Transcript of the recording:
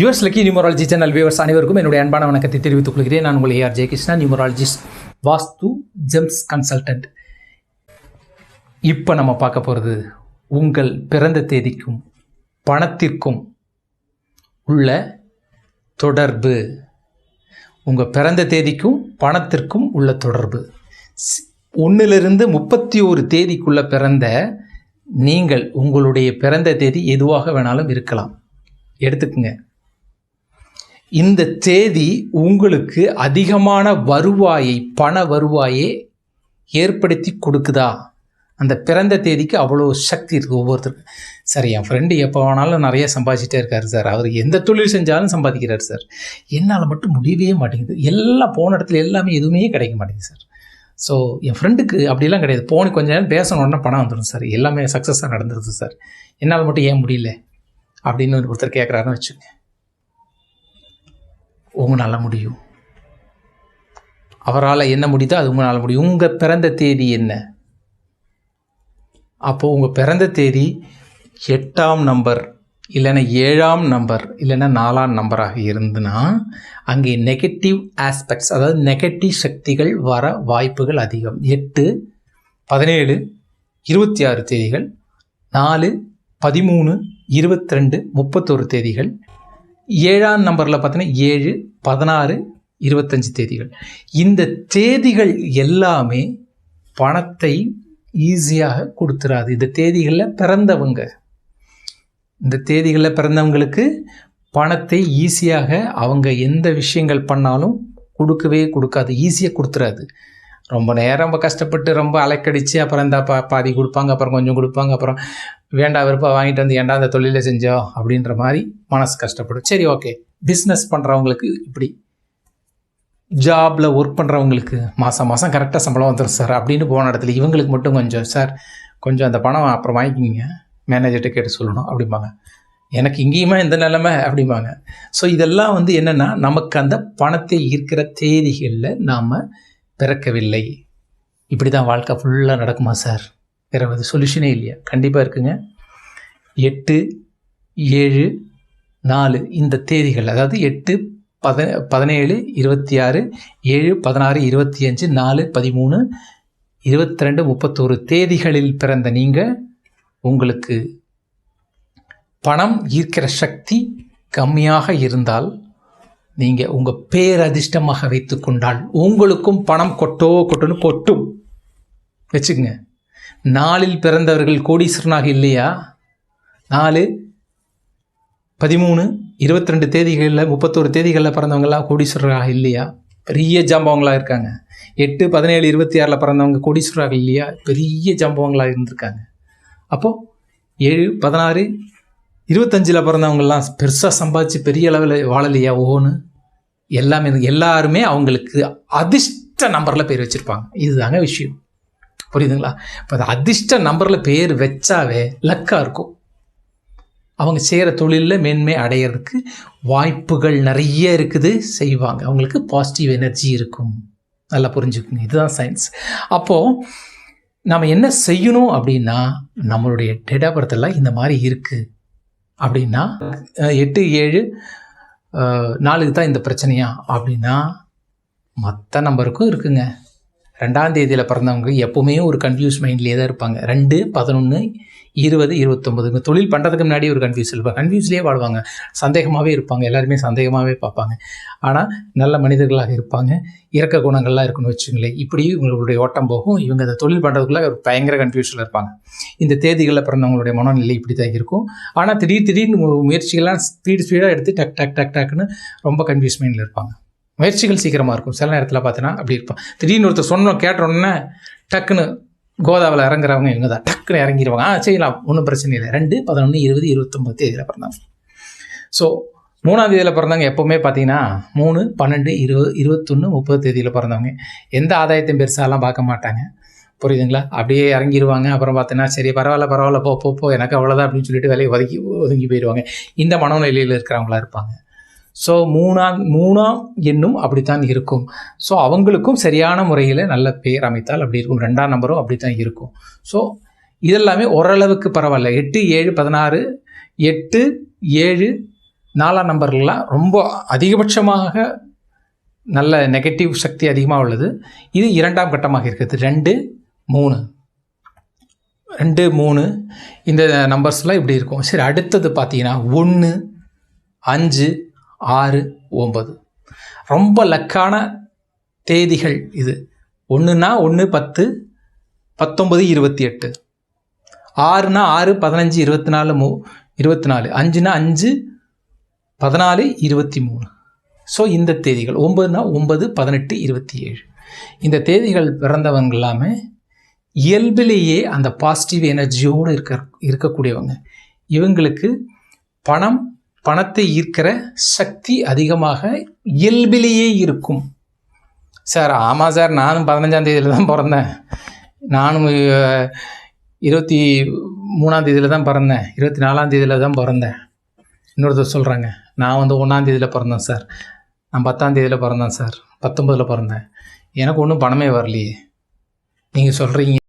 US lucky numerology channel viewers அனைவருக்கும் என்னுடைய அன்பான வணக்கத்தை தெரிவித்துக் கொள்கிறேன். நான் உங்கள் AR Jayakrishna numerologist Vastu gems consultant இப்போ நம்ம பார்க்க போகிறது உங்கள் பிறந்த தேதிக்கும் பணத்திற்கும் உள்ள தொடர்பு. உங்கள் பிறந்த தேதிக்கும் பணத்திற்கும் உள்ள தொடர்பு. ஒன்றிலிருந்து முப்பத்தி ஒரு தேதிக்குள்ளே பிறந்த நீங்கள் உங்களுடைய பிறந்த தேதி எதுவாக வேணாலும் இருக்கலாம். எடுத்துக்குங்க. இந்த தேதி உங்களுக்கு அதிகமான வருவாயை பண வருவாயை ஏற்படுத்தி கொடுக்குதா? அந்த பிறந்த தேதிக்கு அவ்வளோ சக்தி இருக்குது ஒவ்வொருத்தருக்கும். சார் என் ஃப்ரெண்டு எப்போ வேணாலும் நிறைய சம்பாதிச்சிட்டே இருக்காரு சார். அவர் எந்த தொழில் செஞ்சாலும் சம்பாதிக்கிறார் சார். என்னால் மட்டும் முடியவே மாட்டேங்குது. எல்லாம் போன இடத்துல எல்லாமே எதுவுமே கிடைக்க மாட்டேங்குது சார். ஸோ என் ஃப்ரெண்டுக்கு அப்படிலாம் கிடையாது. போன கொஞ்ச நேரம் பேசணுன்னா பணம் வந்துடும் சார். எல்லாமே சக்ஸஸாக நடந்துருது சார். என்னால் மட்டும் ஏன் முடியல? அப்படின்னு ஒருத்தர் கேட்குறாருன்னு வச்சுக்கோங்க. உங்களால் முடியும். அவரால் என்ன முடியுதோ அது உங்களால் முடியும். உங்கள் பிறந்த தேதி என்ன? அப்போது உங்கள் பிறந்த தேதி எட்டாம் நம்பர் இல்லைன்னா ஏழாம் நம்பர் இல்லைன்னா நாலாம் நம்பராக இருந்துன்னா அங்கே நெகட்டிவ் ஆஸ்பெக்ட்ஸ் அதாவது நெகட்டிவ் சக்திகள் வர வாய்ப்புகள் அதிகம். எட்டு பதினேழு இருபத்தி ஆறு தேதிகள். நாலு பதிமூணு இருபத்தி ரெண்டு முப்பத்தொரு தேதிகள். ஏழாம் நம்பரில் பார்த்தீங்கன்னா ஏழு பதினாறு இருபத்தஞ்சு தேதிகள். இந்த தேதிகள் எல்லாமே பணத்தை ஈஸியாக கொடுத்துறாது. இந்த தேதிகளில் பிறந்தவங்க. இந்த தேதிகளில் பிறந்தவங்களுக்கு பணத்தை ஈஸியாக அவங்க எந்த விஷயங்கள் பண்ணாலும் கொடுக்கவே கொடுக்காது. ஈஸியாக கொடுத்துறாது. ரொம்ப நேரம் ரொம்ப கஷ்டப்பட்டு ரொம்ப அலைக்கடிச்சு அப்புறம் இந்த பா பாதி கொடுப்பாங்க அப்புறம் கொஞ்சம் கொடுப்பாங்க அப்புறம் வேண்டா விருப்பம் வாங்கிட்டு வந்து ஏன்டா அந்த தொழிலை செஞ்சோம் அப்படின்ற மாதிரி மனசு கஷ்டப்படும். சரி ஓகே பிஸ்னஸ் பண்ணுறவங்களுக்கு இப்படி. ஜாபில் ஒர்க் பண்ணுறவங்களுக்கு மாதம் மாதம் கரெக்டாக சம்பளம் வந்துடும் சார் அப்படின்னு போன இடத்துல இவங்களுக்கு மட்டும் கொஞ்சம் சார் கொஞ்சம் அந்த பணம் அப்புறம் வாங்கிக்கிங்க. மேனேஜர்கிட்ட கேட்டு சொல்லணும் அப்படிம்பாங்க. எனக்கு இங்கேயுமா இந்த நிலைமை அப்படிம்பாங்க. ஸோ இதெல்லாம் வந்து என்னென்னா நமக்கு அந்த பணத்தை ஈர்க்கிற தேதிகளில் நாம் பிறக்கவில்லை. இப்படி தான் வாழ்க்கை ஃபுல்லாக நடக்குமா சார் வேறு ஒரு சொல்யூஷனே இல்லையா? கண்டிப்பாக இருக்குங்க. எட்டு ஏழு நாலு இந்த தேதிகள் அதாவது எட்டு பத பதினேழு இருபத்தி ஆறு ஏழு பதினாறு இருபத்தி அஞ்சு நாலு பதிமூணு இருபத்தி ரெண்டு முப்பத்தோரு தேதிகளில் பிறந்த நீங்கள் உங்களுக்கு பணம் ஈர்க்கிற சக்தி கம்மியாக இருந்தால் நீங்கள் உங்கள் பேரதிர்ஷ்டமாக வைத்துக்கொண்டால் உங்களுக்கும் பணம் கொட்டோ கொட்டுன்னு கொட்டும். வச்சுக்கோங்க. நாளில் பிறந்தவர்கள் கோடீஸ்வரனாக இல்லையா? நாலு பதிமூணு இருபத்தி ரெண்டு தேதிகளில் முப்பத்தோரு தேதிகளில் பிறந்தவங்களாம் கோடீஸ்வரராக இல்லையா? பெரிய ஜாம்பவங்களாக இருக்காங்க. எட்டு பதினேழு இருபத்தி ஆறில் பிறந்தவங்க கோடீஸ்வரராக இல்லையா? பெரிய ஜாம்பவங்களாக இருந்திருக்காங்க. அப்போது ஏழு பதினாறு இருபத்தஞ்சில் பிறந்தவங்கள்லாம் பெருசாக சம்பாதிச்சு பெரிய அளவில் வாழலையா? ஓன்னு. எல்லாமே எல்லாருமே அவங்களுக்கு அதிர்ஷ்ட நம்பரில் பேர் வச்சுருப்பாங்க. இதுதாங்க விஷயம். புரியுதுங்களா? இப்போ அது அதிர்ஷ்ட நம்பரில் பேர் வச்சாவே லக்காக இருக்கும். அவங்க செய்கிற தொழிலில் மேன்மை அடையிறதுக்கு வாய்ப்புகள் நிறைய இருக்குது செய்வாங்க. அவங்களுக்கு பாசிட்டிவ் எனர்ஜி இருக்கும். நல்லா புரிஞ்சுக்குங்க. இதுதான் சயின்ஸ் அப்போது நம்ம என்ன செய்யணும் அப்படின்னா நம்மளுடைய டேட் ஆஃப் இந்த மாதிரி இருக்குது அப்படின்னா எட்டு ஏழு நாளுக்கு தான் இந்த பிரச்சனையா? அப்படின்னா மற்ற நம்பருக்கும் இருக்குங்க. ரெண்டாம் தேதியில் பிறந்தவங்க எப்போவுமே ஒரு கன்ஃபியூஸ் மைண்ட்லேயே தான் இருப்பாங்க. ரெண்டு பதினொன்று இருபது இருபத்தொம்பதுங்க தொழில் பண்ணுறதுக்கு முன்னாடி ஒரு கன்ஃபியூஸ் இருப்பாங்க. கன்ஃபியூஸ்லேயே வாழ்வாங்க. சந்தேகமாகவே இருப்பாங்க. எல்லாருமே சந்தேகமாகவே பார்ப்பாங்க. ஆனால் நல்ல மனிதர்களாக இருப்பாங்க. இறக்க குணங்கள்லாம் இருக்குன்னு வச்சுங்களேன் இப்படி இவங்களுடைய ஓட்டம் போகும். இவங்க அந்த தொழில் பண்ணுறதுக்குள்ள ஒரு பயங்கர கன்ஃபியூஷனில் இருப்பாங்க. இந்த தேதிகளில் பிறந்தவங்களுடைய மனநிலை இப்படி தான் இருக்கும். ஆனால் திடீர் திடீர்னு முயற்சிகள்லாம் ஸ்பீடு ஸ்பீடாக எடுத்து டக் டக் டக் டக்குன்னு ரொம்ப கன்ஃபியூஸ் மைண்டில் இருப்பாங்க. முயற்சிகள் சீக்கிரமாக இருக்கும். சில நேரத்தில் பார்த்தீங்கன்னா அப்படி இருப்பான் திடீர்னு ஒருத்தர் சொன்னோம் கேட்டோன்னே டக்குன்னு கோதாவில் இறங்குறவங்க இவங்க தான். டக்குன்னு இறங்கிடுவாங்க ஆ செய்யலாம். ஒன்றும் பிரச்சனை இல்லை. ரெண்டு பதினொன்று இருபது இருபத்தொம்பது தேதியில் பிறந்தாங்க ஸோ மூணாம் தேதியில் பிறந்தவங்க எப்போவுமே பார்த்தீங்கன்னா மூணு பன்னெண்டு இருபது இருபத்தொன்று முப்பது தேதியில் பிறந்தவங்க. எந்த ஆதாயத்தையும் பெருசாலாம் பார்க்க மாட்டாங்க. புரியுதுங்களா? அப்படியே இறங்கிடுவாங்க அப்புறம் பார்த்தீங்கன்னா சரி பரவாயில்ல பரவாயில்ல போ போ எனக்கு அவ்வளோதான் அப்படின்னு சொல்லிட்டு வேலையை ஒதுக்கி ஒதுங்கி போயிடுவாங்க இந்த மனநிலையில் இருக்கிறவங்களா இருப்பாங்க. ஸோ மூணாம் மூணாம் எண்ணும் அப்படித்தான் இருக்கும். ஸோ அவங்களுக்கும் சரியான முறையில் நல்ல பேர் அமைத்தால் அப்படி இருக்கும். ரெண்டாம் நம்பரும் அப்படி தான் இருக்கும். ஸோ இதெல்லாமே ஓரளவுக்கு பரவாயில்ல. எட்டு ஏழு பதினாறு எட்டு ஏழு நாலாம் நம்பர்லாம் ரொம்ப அதிகபட்சமாக நல்ல நெகட்டிவ் சக்தி அதிகமாக உள்ளது. இது இரண்டாம் கட்டமாக இருக்குது. ரெண்டு மூணு. ரெண்டு மூணு. இந்த நம்பர்ஸ்லாம் இப்படி இருக்கும். சரி அடுத்தது பார்த்தீங்கன்னா ஒன்று அஞ்சு ஆறு ஒம்பது ரொம்ப லக்கான தேதிகள் இது. ஒன்றுனா ஒன்று பத்து பத்தொம்பது இருபத்தி எட்டு. ஆறுனா ஆறு பதினஞ்சு இருபத்தி நாலு மூ இருபத்தி நாலு. அஞ்சுனா அஞ்சு பதினாலு இருபத்தி மூணு. ஸோ இந்த தேதிகள் ஒம்பதுனா ஒம்பது பதினெட்டு இருபத்தி ஏழு. இந்த தேதிகள் பிறந்தவங்க எல்லாமே இயல்பிலேயே அந்த பாசிட்டிவ் எனர்ஜியோடு இருக்க இருக்கக்கூடியவங்க. இவங்களுக்கு பணம் பணத்தை ஈர்க்கிற சக்தி அதிகமாக இயல்பிலேயே இருக்கும். சார் ஆமாம் சார் நானும் பதினஞ்சாம் தேதியில் தான் பிறந்தேன். நானும் இருபத்தி மூணாம் தேதியில் தான் பிறந்தேன். இருபத்தி நாலாம் தேதியில் தான் பிறந்தேன். இன்னொருத்தர் சொல்கிறாங்க நான் வந்து ஒன்றாம் தேதியில் பிறந்தேன் சார். நான் பத்தாம் தேதியில் பிறந்தேன் சார். பத்தொம்பதில் பிறந்தேன். எனக்கு ஒன்றும் பணமே வரலையே. நீங்கள் சொல்கிறீங்க